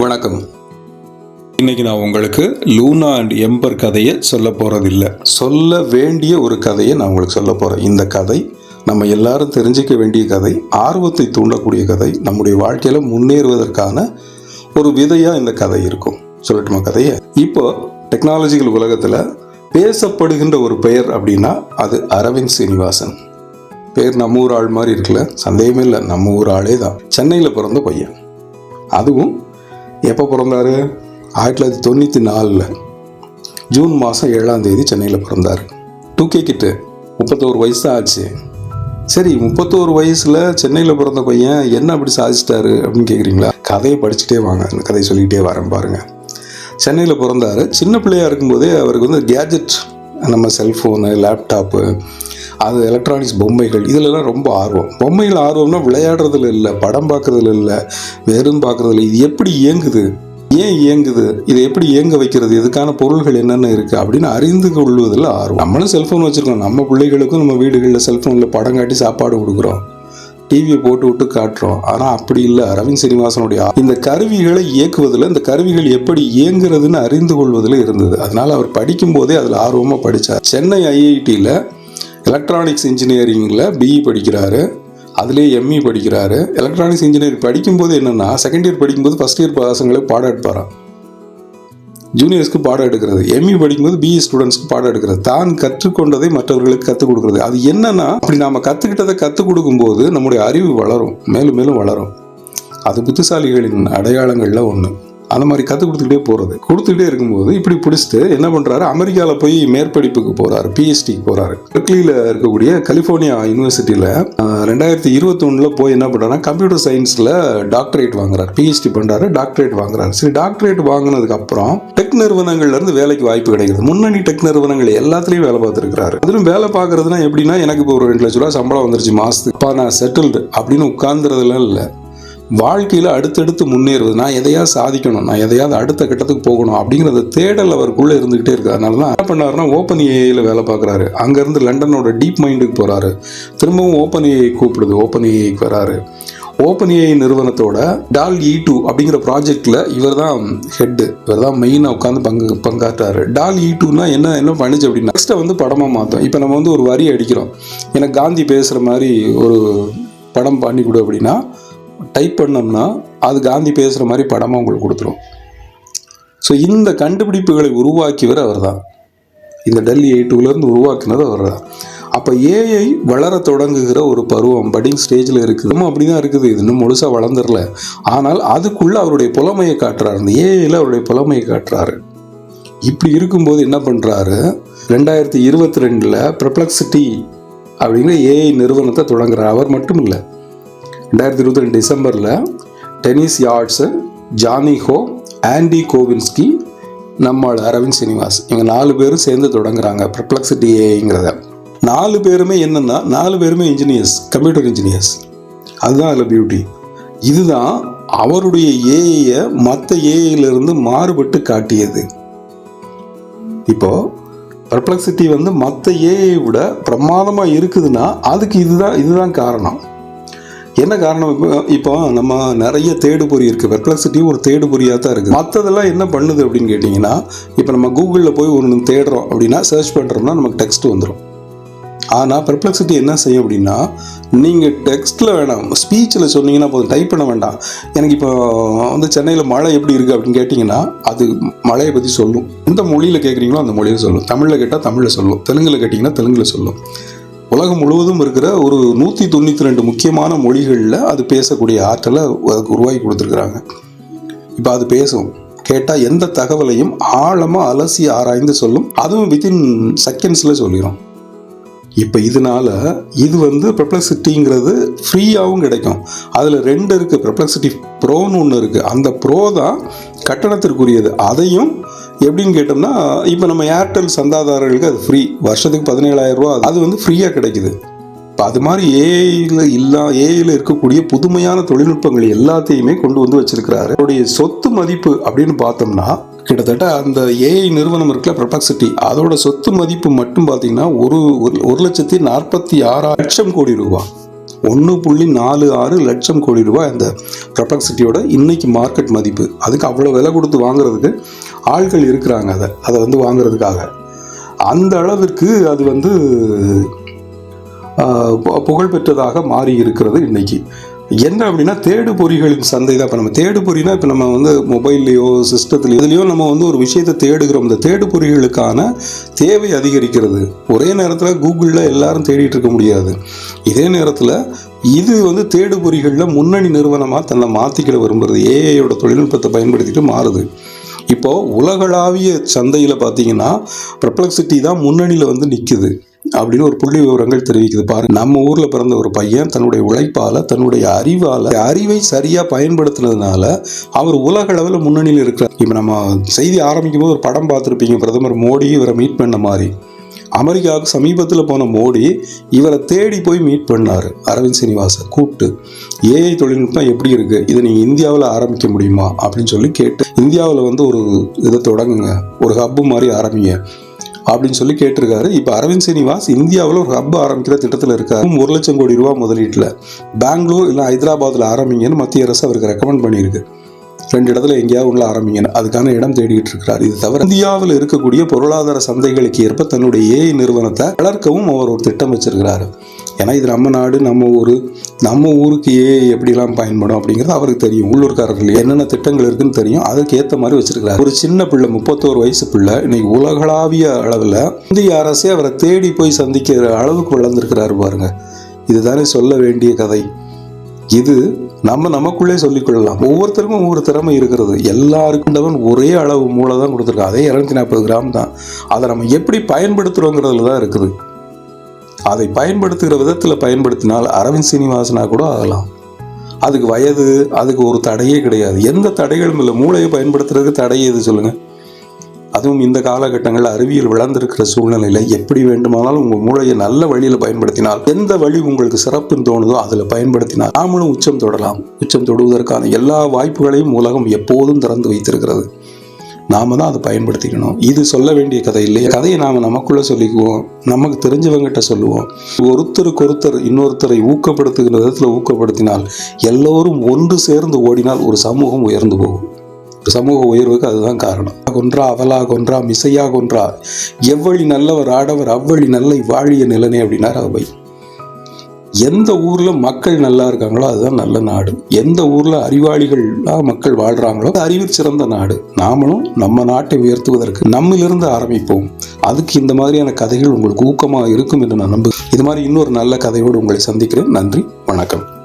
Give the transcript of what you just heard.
வணக்கம். இன்னைக்கு நான் உங்களுக்கு லூனா அண்ட் எம்பர் கதையை சொல்ல போகிறதில்ல சொல்ல வேண்டிய ஒரு கதையை நான் உங்களுக்கு சொல்ல போறேன். இந்த கதை நம்ம எல்லாரும் தெரிஞ்சுக்க வேண்டிய கதை ஆர்வத்தை தூண்டக்கூடிய கதை நம்முடைய வாழ்க்கையில முன்னேறுவதற்கான ஒரு விதையா இந்த கதை இருக்கும். சொல்லட்டுமா கதையை? இப்போ டெக்னாலஜிக்கல் உலகத்துல பேசப்படுகின்ற ஒரு பெயர் அப்படின்னா அது அரவிந்த் சீனிவாசன். பேர் நம்ம ஊர் ஆள் மாதிரி இருக்குல்ல சந்தேகமே இல்லை நம்ம ஊர் ஆளே தான். சென்னையில் பிறந்த பையன். அதுவும் எப்போ பிறந்தாரு? ஆயிரத்தி தொள்ளாயிரத்தி தொண்ணூற்றி நாலில். ஜூன் மாதம் ஏழாம் தேதி சென்னையில் பிறந்தார். டூ கே கிட்டு முப்பத்தோரு வயசு தான் ஆச்சு சரி முப்பத்தோரு வயசில் சென்னையில் பிறந்த பையன் என்ன அப்படி சாதிச்சிட்டாரு அப்படின்னு கேட்குறீங்களா கதையை படிச்சுட்டே வாங்க. அந்த கதையை சொல்லிக்கிட்டே வரேன் பாருங்கள் சென்னையில் பிறந்தார். சின்ன பிள்ளையா இருக்கும்போதே அவருக்கு வந்து கேஜெட் நம்ம செல்ஃபோனு லேப்டாப்பு அது எலக்ட்ரானிக்ஸ் பொம்மைகள். இதிலெல்லாம் ரொம்ப ஆர்வம். பொம்மைகள் ஆர்வம்னா விளையாடுறதுல இல்லை படம் பார்க்குறதுல இல்லை வெறும் பார்க்குறதுல இது எப்படி இயங்குது? ஏன் இயங்குது? இதை எப்படி இயங்க வைக்கிறது? இதுக்கான பொருள்கள் என்னென்ன இருக்குது அப்படின்னு அறிந்து கொள்வதில் ஆர்வம். நம்மளும் செல்ஃபோன் வச்சுருக்கோம். நம்ம பிள்ளைகளுக்கும் நம்ம வீடுகளில் செல்ஃபோனில் படம் காட்டி சாப்பாடு கொடுக்குறோம். டிவியை போட்டு விட்டு காட்டுறோம். ஆனால் அப்படி இல்லை. அரவிந்த் சீனிவாசனுடைய இந்த கருவிகளை இயக்குவதில் இந்த கருவிகள் எப்படி இயங்குறதுன்னு அறிந்து கொள்வதில் இருந்தது. அதனால் அவர் படிக்கும்போதே அதில் ஆர்வமாக படித்தார் சென்னை ஐஐடியில் எலக்ட்ரானிக்ஸ் இன்ஜினியரிங்கில் பிஇ படிக்கிறாரு. அதுலேயே எம்இ படிக்கிறாரு. எலக்ட்ரானிக்ஸ் இன்ஜினியரிங் படிக்கும்போது என்னென்னா செகண்ட் இயர் படிக்கும்போது ஃபஸ்ட் இயர் பசங்களுக்கு பாடம் எடுப்பாராம். ஜூனியர்ஸ்க்கு பாடம் எடுக்கிறது. எம்இ படிக்கும்போது பிஇ ஸ்டூடெண்ட்ஸ்க்கு பாடம் எடுக்கிறது. தான் கற்றுக்கொண்டதை மற்றவர்களுக்கு கற்றுக் கொடுக்குறது. அது என்னன்னா அப்படி நாம் கற்றுக்கிட்டதை கற்றுக் கொடுக்கும்போது நம்முடைய அறிவு வளரும். மேலும் மேலும் வளரும். அது புத்திசாலிகளின் அடையாளங்களில் ஒன்று அந்த மாதிரி கற்றுக் கொடுத்துக்கிட்டே போகிறது கொடுத்துக்கிட்டே இருக்கும்போது இப்படி பிடிச்சிட்டு என்ன பண்ணுறாரு அமெரிக்காவில் போய் மேற்படிப்புக்கு போகிறாரு பிஹெச்டிக்கு போகிறாரு பெர்க்லியில் இருக்கக்கூடிய கலிஃபோர்னியா யூனிவர்சிட்டியில் ரெண்டாயிரத்தி இருபத்தொன்னில் போய் என்ன பண்ணுறாருன்னா கம்ப்யூட்டர் சயின்ஸில் டாக்டரேட் வாங்குறாரு. பிஹெச்டி பண்ணுறாரு டாக்டரேட் வாங்குறாரு. சரி டாக்டரேட் வாங்கினதுக்கப்புறம் டெக் நிறுவனங்கள்லேருந்து வேலைக்கு வாய்ப்பு கிடைக்குது. முன்னணி டெக் நிறுவனங்கள் எல்லாத்துலேயும் வேலை பார்த்துருக்காரு அதிலும் வேலை பார்க்கறதுனா எப்படின்னா எனக்கு இப்போ ஒரு ரெண்டு லட்ச ரூபா சம்பளம் வந்துருச்சு மாதத்துக்கு அப்பா நான் செட்டில்டு அப்படின்னு உட்கார்ந்துறதுலாம் இல்லை. வாழ்க்கையில் அடுத்தடுத்து முன்னேறுவது. நான் எதையாவது சாதிக்கணும் நான் எதையாவது அடுத்த கட்டத்துக்கு போகணும் அப்படிங்கிறத தேடல் அவருக்குள்ளே இருந்துகிட்டே இருக்கு. அதனால தான் என்ன பண்ணாருன்னா ஓப்பன் ஏஐயில் வேலை பார்க்குறாரு. அங்கேருந்து லண்டனோட டீப் மைண்டுக்கு போகிறாரு திரும்பவும் ஓப்பன் ஏஐ கூப்பிடுது. ஓப்பன் ஏஐக்கு வராரு. ஓப்பன் ஏஐ நிறுவனத்தோட டால் இ டூ அப்படிங்கிற ப்ராஜெக்டில் இவர் தான் ஹெட்டு இவர் தான் மெயினாக உட்காந்து பங்கு பங்காற்றாரு. டால் இ டூனா என்ன என்ன பண்ணுச்சு அப்படின்னா நெக்ஸ்ட்டை வந்து படமாக மாற்றோம் இப்போ நம்ம வந்து ஒரு வரி அடிக்கிறோம். எனக்கு காந்தி பேசுகிற மாதிரி ஒரு படம் பண்ணி கொடு அப்படின்னா டைப் பண்ணோம்னா அது காந்தி பேசுகிற மாதிரி படமாக உங்களுக்கு கொடுத்துரும். ஸோ இந்த கண்டுபிடிப்புகளை உருவாக்கியவர் அவர் தான் இந்த டெல்லி எயிட்டுலேருந்து உருவாக்கினது அவர் தான் அப்போ ஏஐ வளர தொடங்குகிற ஒரு பருவம் பட்டிங் ஸ்டேஜில் இருக்குது. இன்னும் அப்படி தான் இருக்குது. இது இன்னும் முழுசாக வளர்ந்துடல. ஆனால் அதுக்குள்ளே அவருடைய புலமையை காட்டுறாரு. இந்த ஏஐயில் அவருடைய புலமையை காட்டுறாரு. இப்படி இருக்கும்போது என்ன பண்ணுறாரு ரெண்டாயிரத்தி இருபத்தி ரெண்டில் ப்ரப்ளக்சிட்டி அப்படிங்கிற ஏஐ நிறுவனத்தை தொடங்குறார். அவர் மட்டும் இல்லை ரெண்டாயிரத்தி இருபத்தி ரெண்டு டிசம்பரில் Dennis Yarats Johnny Ho Andy Konwinski நம்மளோட அரவிந்த் சீனிவாஸ். இவங்க நாலு பேரும் சேர்ந்து தொடங்குறாங்க ப்ரிப்ளக்ஸிட்டி ஏங்கிறத நாலு பேருமே என்னென்னா நாலு பேருமே இன்ஜினியர்ஸ் கம்ப்யூட்டர் இன்ஜினியர்ஸ் அதுதான் அதில் பியூட்டி இதுதான் அவருடைய ஏஐயை மற்ற ஏஐயிலிருந்து மாறுபட்டு காட்டியது. இப்போது பர்ப்ளெக்சிட்டி வந்து மற்ற ஏஐ விட பிரமாதமாக இருக்குதுன்னா அதுக்கு இதுதான் இதுதான் காரணம். என்ன காரணம்? இப்போ இப்போ நம்ம நிறைய தேடுபொறி இருக்குது பெர்ப்ளெக்சிட்டி ஒரு தேடுபொறியாக தான் இருக்குது. மற்றதெல்லாம் என்ன பண்ணுது அப்படின்னு கேட்டிங்கன்னா இப்போ நம்ம கூகுளில் போய் ஒன்று தேடுறோம் அப்படின்னா சர்ச் பண்ணுறோம்னா நமக்கு டெக்ஸ்ட் வந்துடும் ஆனால் பெர்ப்ளெக்சிட்டி என்ன செய்யும் அப்படின்னா நீங்கள் டெக்ஸ்ட்டில் வேணாம். ஸ்பீச்சில் சொன்னீங்கன்னா போதும். டைப் பண்ண வேண்டாம். எனக்கு இப்போ வந்து சென்னையில் மழை எப்படி இருக்குது அப்படின்னு கேட்டிங்கன்னா அது மழையை பற்றி சொல்லும். எந்த மொழியில் கேட்குறீங்களோ அந்த மொழியில் சொல்லும். தமிழில் கேட்டால் தமிழில் சொல்லும். தெலுங்கில் கேட்டிங்கன்னா தெலுங்கில் சொல்லும். உலகம் முழுவதும் இருக்கிற ஒரு நூற்றி தொண்ணூற்றி ரெண்டு முக்கியமான மொழிகளில் அது பேசக்கூடிய ஆற்றலை அதுக்கு உருவாக்கி கொடுத்துருக்குறாங்க. இப்போ அது பேசும். கேட்டால் எந்த தகவலையும் ஆழமாக அலசி ஆராய்ந்து சொல்லும். அதுவும் வித்தின் செகண்ட்ஸில் சொல்லிடும் இப்போ இதனால இது வந்து பெர்ப்ளெக்சிட்டிங்கிறது ஃப்ரீயாகவும் கிடைக்கும். அதில் ரெண்டு இருக்குது பெர்ப்ளெக்சிட்டி ப்ரோன்னு ஒன்று இருக்குது அந்த ப்ரோ தான் கட்டணத்திற்குரியது. அதையும் எப்படின்னு கேட்டோம்னா இப்போ நம்ம ஏர்டெல் சந்தாதாரர்களுக்கு அது ஃப்ரீ வருஷத்துக்கு பதினேழாயிரம் ரூபா அது வந்து ஃப்ரீயாக கிடைக்குது. இப்போ அது மாதிரி ஏஐயில் இல்லா ஏஐயில் இருக்கக்கூடிய புதுமையான தொழில்நுட்பங்கள் எல்லாத்தையுமே கொண்டு வந்து வச்சிருக்கிறாரு. அவருடைய சொத்து மதிப்பு அப்படின்னு பார்த்தோம்னா கிட்டத்தட்ட அந்த ஏஐ நிறுவனம் இருக்குல்ல பெர்ப்ளெக்சிட்டி அதோட சொத்து மதிப்பு மட்டும் பார்த்தீங்கன்னா ஒரு ஒரு- ஒரு லட்சத்தி நாற்பத்தி ஆறாயிரம் லட்சம் கோடி ரூபா ஒன்று புள்ளி நாலு ஆறு லட்சம் கோடி ரூபாய் அந்த ப்ரொபக்சிட்டியோட இன்னைக்கு மார்க்கெட் மதிப்பு. அதுக்கு அவ்வளோ விலை கொடுத்து வாங்குறதுக்கு ஆள்கள் இருக்கிறாங்க அதை அதை வந்து வாங்குறதுக்காக. அந்த அளவிற்கு அது வந்து புகழ் பெற்றதாக புகழ்பெற்றதாக மாறி இருக்கிறது இன்னைக்கு. என்ன அப்படின்னா தேடு பொறிகளின் சந்தை தான். இப்போ நம்ம தேடு பொறினா இப்போ நம்ம வந்து மொபைல்லையோ சிஸ்டத்துலையோ இதுலையோ நம்ம வந்து ஒரு விஷயத்தை தேடுகிறோம். இந்த தேடு பொறிகளுக்கான தேவை அதிகரிக்கிறது. ஒரே நேரத்தில் கூகுளில் எல்லாரும் தேடிட்டு இருக்க முடியாது. இதே நேரத்தில் இது வந்து தேடு பொறிகளில் முன்னணி நிறுவனமாக தன்னை மாற்றிக்கிட விரும்புறது. ஏஐயோட தொழில்நுட்பத்தை பயன்படுத்திட்டு மாறுது. இப்போது உலகளாவிய சந்தையில் பார்த்தீங்கன்னா ப்ரப்ளக்சிட்டி தான் முன்னணியில் வந்து நிற்குது அப்படின்னு ஒரு புள்ளி விவரங்கள் தெரிவிக்குது பாருங்க நம்ம ஊர்ல பிறந்த ஒரு பையன் தன்னுடைய உழைப்பால தன்னுடைய அறிவால அறிவை சரியா பயன்படுத்தினதுனால அவர் உலக அளவில் முன்னணியில் இருக்கிறார். இப்போ நம்ம செய்தி ஆரம்பிக்கும் போது ஒரு படம் பார்த்துருப்பீங்க பிரதமர் மோடி இவரை மீட் பண்ண மாதிரி. அமெரிக்காவுக்கு சமீபத்தில் போன மோடி இவரை தேடி போய் மீட் பண்ணார் அரவிந்த் சீனிவாசன் கூப்பிட்டு. ஏஐ தொழில்நுட்பம் எப்படி இருக்கு? இதை நீங்கள் இந்தியாவில் ஆரம்பிக்க முடியுமா? அப்படின்னு சொல்லி கேட்டு இந்தியாவில் வந்து ஒரு இதை தொடங்குங்க. ஒரு ஹப்பு மாதிரி ஆரம்பிங்க. அப்படின்னு சொல்லி கேட்டிருக்காரு. இப்போ அரவிந்த் சீனிவாஸ் இந்தியாவில் ஒரு ஹப் ஆரம்பிக்கிற திட்டத்தில் இருக்காரு. ஒரு லட்சம் கோடி ரூபா முதலீட்டில். பெங்களூர் இல்லை ஹைதராபாத்தில் ஆரம்பிங்கன்னு மத்திய அரசு அவருக்கு ரெக்கமெண்ட் பண்ணியிருக்கு. ரெண்டு இடத்துல எங்கேயாவது உள்ள ஆரம்பிங்கன்னு. அதுக்கான இடம் தேடிட்டு இருக்கிறார் இது தவிர இந்தியாவில் இருக்கக்கூடிய பொருளாதார சந்தைகளுக்கு ஏற்ப தன்னுடைய ஏஐ நிறுவனத்தை வளர்க்கவும் அவர் ஒரு திட்டம் வச்சிருக்கிறாரு. ஏன்னா இது நம்ம நாடு நம்ம ஊர் நம்ம ஊருக்கு ஏஐ எப்படிலாம் பயன்படும் அப்படிங்கிறது அவருக்கு தெரியும். உள்ளூர்காரர்கள் என்னென்ன திட்டங்கள் இருக்குன்னு தெரியும். அதுக்கு ஏற்ற மாதிரி வச்சிருக்கிறார். ஒரு சின்ன பிள்ளை முப்பத்தோரு வயசு பிள்ளை இன்னைக்கு உலகளாவிய அளவில் இந்திய அரசே அவரை தேடி போய் சந்திக்கிற அளவுக்கு வளர்ந்துருக்கிறாரு பாருங்க. இதுதானே சொல்ல வேண்டிய கதை. இது நம்ம நமக்குள்ளே சொல்லிக்கொள்ளலாம் ஒவ்வொருத்தருக்கும் ஒவ்வொரு திறமை இருக்கிறது. எல்லாருக்குண்டவன் ஒரே அளவு மூளை தான் கொடுத்துருக்கான். அதே இரநூத்தி நாற்பது கிராம் தான். அதை நம்ம எப்படி பயன்படுத்துகிறோங்கிறதுல தான் இருக்குது. அதை பயன்படுத்துகிற விதத்தில் பயன்படுத்தினால் அரவிந்த் சீனிவாசனா கூட ஆகலாம். அதுக்கு வயது அதுக்கு ஒரு தடையே கிடையாது. எந்த தடைகளும் இல்லை. மூளையை பயன்படுத்துறதுக்கு தடை எது சொல்லுங்கள் அதுவும் இந்த காலகட்டங்களில் அறிவியல் வளர்ந்திருக்கிற சூழ்நிலையில் எப்படி வேண்டுமானாலும் உங்கள் மூளையை நல்ல வழியில் பயன்படுத்தினால் எந்த வழி உங்களுக்கு சிறப்புன்னு தோணுதோ அதில் பயன்படுத்தினால் நாமளும் உச்சம் தொடலாம் உச்சம் தொடுவதற்கான எல்லா வாய்ப்புகளையும் உலகம் எப்போதும் திறந்து வைத்திருக்கிறது. நாம தான் அதை பயன்படுத்திக்கணும். இது சொல்ல வேண்டிய கதை இல்லையா. கதையை நாம் நமக்குள்ள சொல்லிக்குவோம். நமக்கு தெரிஞ்சவங்ககிட்ட சொல்லுவோம். ஒருத்தருக்கு ஒருத்தர் இன்னொருத்தரை ஊக்கப்படுத்துகிற விதத்தில் ஊக்கப்படுத்தினால் எல்லோரும் ஒன்று சேர்ந்து ஓடினால் ஒரு சமூகம் உயர்ந்து போகும். சமூக உயர்வுக்கு அதுதான் காரணம். கொன்றா அவலா கொன்றா மிசையா கொன்றா எவ்வழி நல்லவர் ஆடவர் அவ்வழி நல்லை வாழிய நிலனே அப்படின்னார் அவை எந்த ஊர்ல மக்கள் நல்லா இருக்காங்களோ அதுதான் நல்ல நாடு. எந்த ஊர்ல அறிவாளிகளா மக்கள் வாழ்றாங்களோ அது சிறந்த நாடு. நாமளும் நம்ம நாட்டை உயர்த்துவதற்கு நம்மிலிருந்து ஆரம்பிப்போம். அதுக்கு இந்த மாதிரியான கதைகள் உங்களுக்கு ஊக்கமாக இருக்கும் என்று நான் நம்புகிறேன். இது மாதிரி இன்னொரு நல்ல கதையோடு உங்களை சந்திக்கிறேன். நன்றி வணக்கம்.